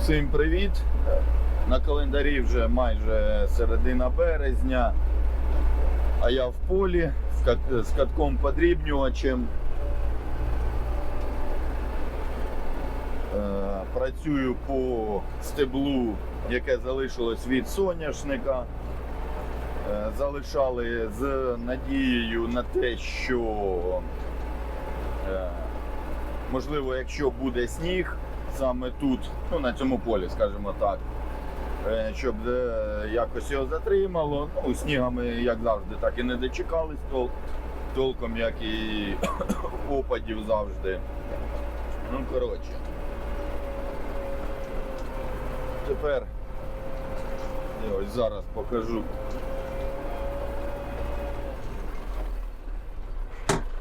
Всім привіт! На календарі вже майже середина березня, а я в полі з кат- катком подрібнювачем. Е, Працюю по стеблу, яке залишилось від соняшника. Е, Залишали з надією на те, що е, можливо, якщо буде сніг саме тут, ну на цьому полі, скажімо так, е, щоб е, якось його затримало. Ну, снігами, як завжди, так і не дочекались тол- толком, як і опадів завжди. Ну, коротше. Тепер я ось зараз покажу.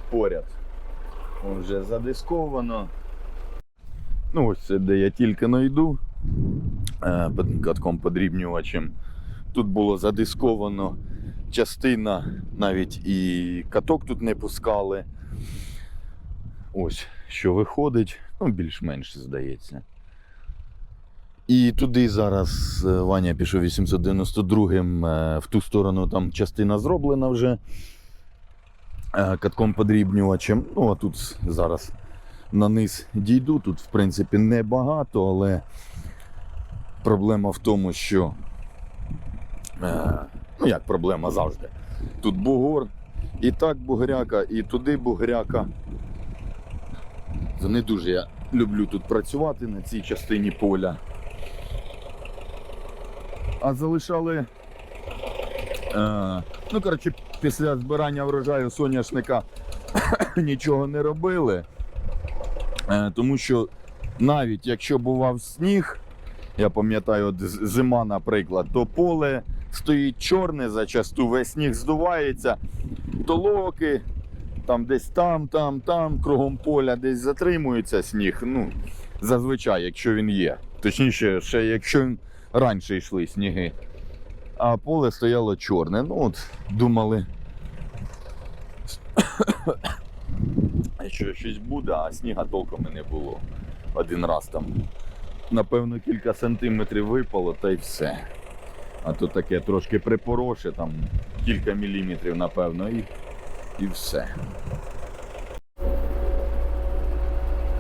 Поряд. Вже задисковано. Ну, ось це де я тільки найду е, під катком подрібнювачем. Тут було задисковано частина, навіть і каток тут не пускали. Ось, що виходить, ну, більш-менш здається. І туди зараз е, Ваня пішов 892-м, е, в ту сторону там частина зроблена вже катком подрібнювачем. Ну, а тут зараз на низ дійду. Тут, в принципі, небагато, але проблема в тому, що. Е, ну, як проблема завжди. Тут бугор, і так бугряка, і туди бугряка. Не дуже я люблю тут працювати на цій частині поля. А залишали. Е, ну, коротше, після збирання врожаю соняшника нічого не робили. Е, тому що навіть якщо бував сніг, я пам'ятаю, от зима, наприклад, то поле стоїть чорне, зачасту весь сніг здувається, толоки, там десь там, там, там, кругом поля десь затримується сніг. Ну, зазвичай, якщо він є. Точніше, ще якщо раніше йшли сніги. А поле стояло чорне. Ну от думали. Що щось буде, а сніга толком і не було. Один раз там, напевно, кілька сантиметрів випало та й все. А то таке трошки припороше, там кілька міліметрів, напевно, і, і все.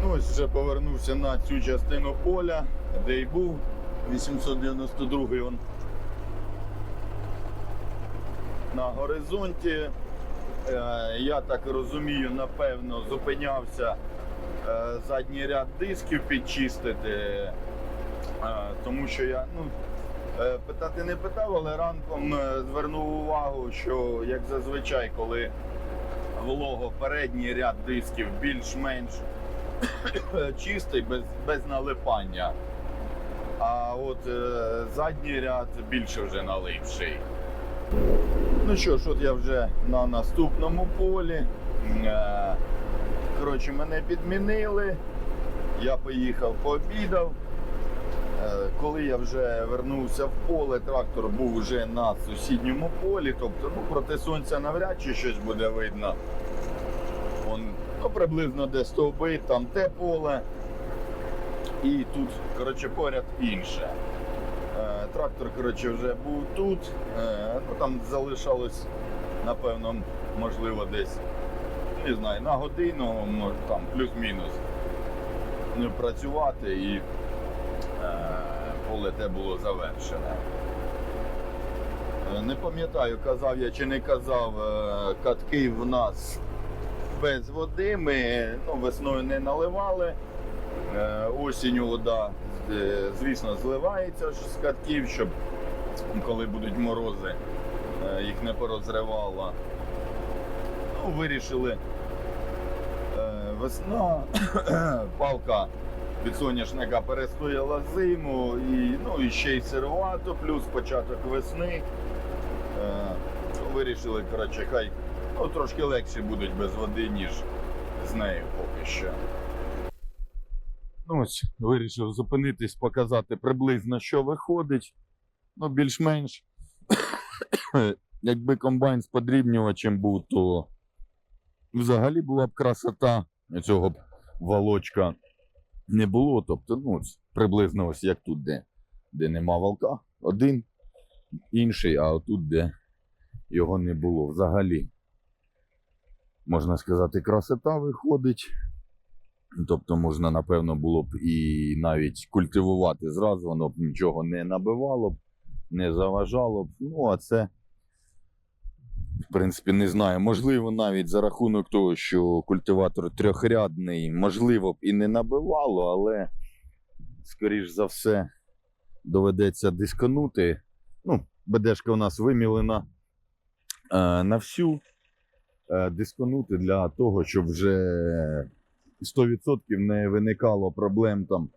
Ну, ось вже повернувся на цю частину поля, де й був. 892 он на горизонті. Е, Я так розумію, напевно, зупинявся е, задній ряд дисків підчистити, е, тому що я ну, питати не питав, але ранком звернув увагу, що як зазвичай, коли волого передній ряд дисків більш-менш чистий, без, без налипання. А от задній ряд більше вже наливший. Ну що ж, от я вже на наступному полі. Е, Коротше, мене підмінили. Я поїхав, пообідав. Е, Коли я вже вернувся в поле, трактор був вже на сусідньому полі, тобто ну, проти сонця навряд чи щось буде видно. Вон, ну, приблизно де стовби, там те поле. І тут, коротше, поряд інше. Е, Трактор, коротше, вже був тут. Е, Ну, там залишалось, напевно, можливо, десь, не знаю, на годину, там плюс-мінус ну, працювати і е, поле те було завершене. Е, Не пам'ятаю, казав я чи не казав, е, катки в нас без води. Ми ну, весною не наливали. Е, Осінню вода, е, звісно, зливається з катків, щоб коли будуть морози, е, їх не порозривало. Ну, вирішили е, весна, палка від соняшника перестояла зиму, і, ну, і ще й сировато, плюс початок весни. Е, Вирішили, коротше, хай ну, трошки легше будуть без води, ніж з нею поки що. Ну, ось вирішив зупинитись, показати приблизно, що виходить. Ну, більш-менш. Якби комбайн з подрібнювачем був, то взагалі була б красота цього б волочка не було. Тобто, ну, приблизно ось як тут, де, де нема волка. Один, інший, а отут, де його не було взагалі. Можна сказати, красота виходить. Тобто можна, напевно, було б і навіть культивувати зразу, воно б нічого не набивало б, не заважало б. Ну, а це, в принципі, не знаю. Можливо, навіть за рахунок того, що культиватор трьохрядний, можливо б і не набивало, але, скоріш за все, доведеться дисконути. Ну, БДшка у нас вимілена е, на всю. Е, дисконути для того, щоб вже 100% не виникало проблем там,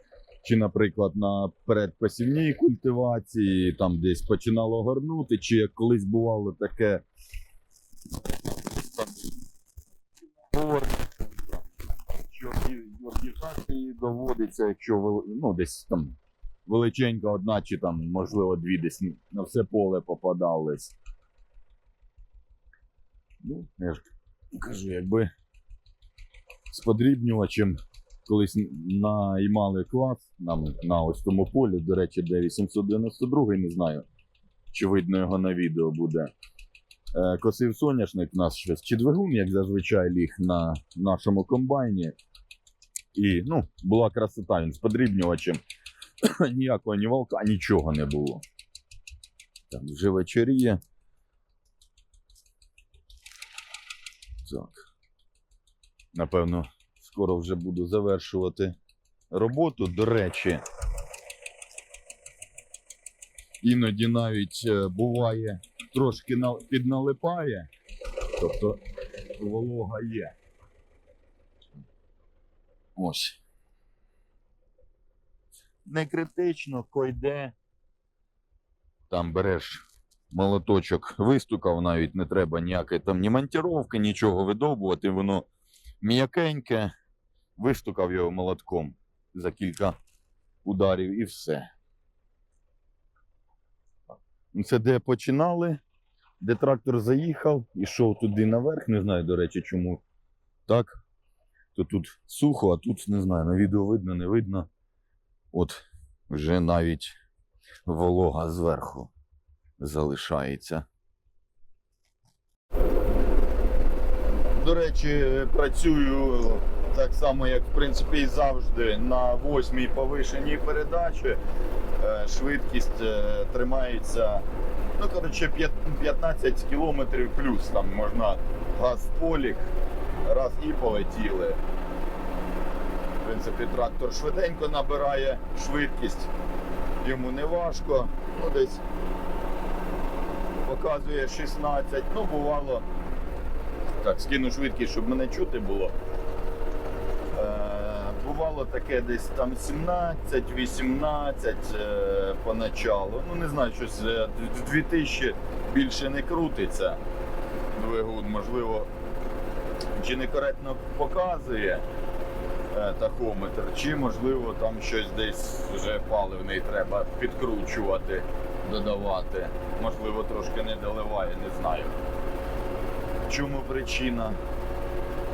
чи, наприклад, на передпосівній культивації, там десь починало горнути, чи як колись бувало таке. Що і доводиться, якщо ну, десь там величенька одна, чи там, можливо, дві десь на все поле попадались. Ну, я ж кажу, якби з подрібнювачем колись наймали клас нам на ось тому полі, до речі, де 892, не знаю, чи видно його на відео буде. Е, Косив соняшник у нас щось, чи двигун, як зазвичай ліг на нашому комбайні. І ну, була красота, він з подрібнювачем. Ніякого ні волка, нічого не було. Так, вже вечоріє. Так. Напевно, скоро вже буду завершувати роботу. До речі, іноді навіть е, буває трошки підналипає, тобто волога є. Ось. Не критично, койде. Там береш молоточок вистукав, навіть не треба ніякої там ні монтіровки, нічого видовбувати, воно м'якеньке, вистукав його молотком за кілька ударів і все. Це де починали, де трактор заїхав, ішов туди наверх, не знаю, до речі, чому так. То тут сухо, а тут не знаю, на відео видно, не видно. От вже навіть волога зверху залишається. До речі, працюю так само, як в принципі і завжди, на восьмій повишеній передачі. Е, Швидкість е, тримається, ну коротше, 15 кілометрів плюс. Там можна газ полік, раз і полетіли. В принципі, трактор швиденько набирає швидкість, йому не важко. Ну, десь показує 16. Ну, бувало. Так, скину швидкість, щоб мене чути було. Е, бувало таке десь там 17-18 е, поначалу. Ну, не знаю, щось е, 2000 більше не крутиться. Двигун, можливо, чи некоректно показує е, тахометр, чи можливо там щось десь вже паливний треба підкручувати, додавати. Можливо, трошки не доливає, не знаю. Чому причина?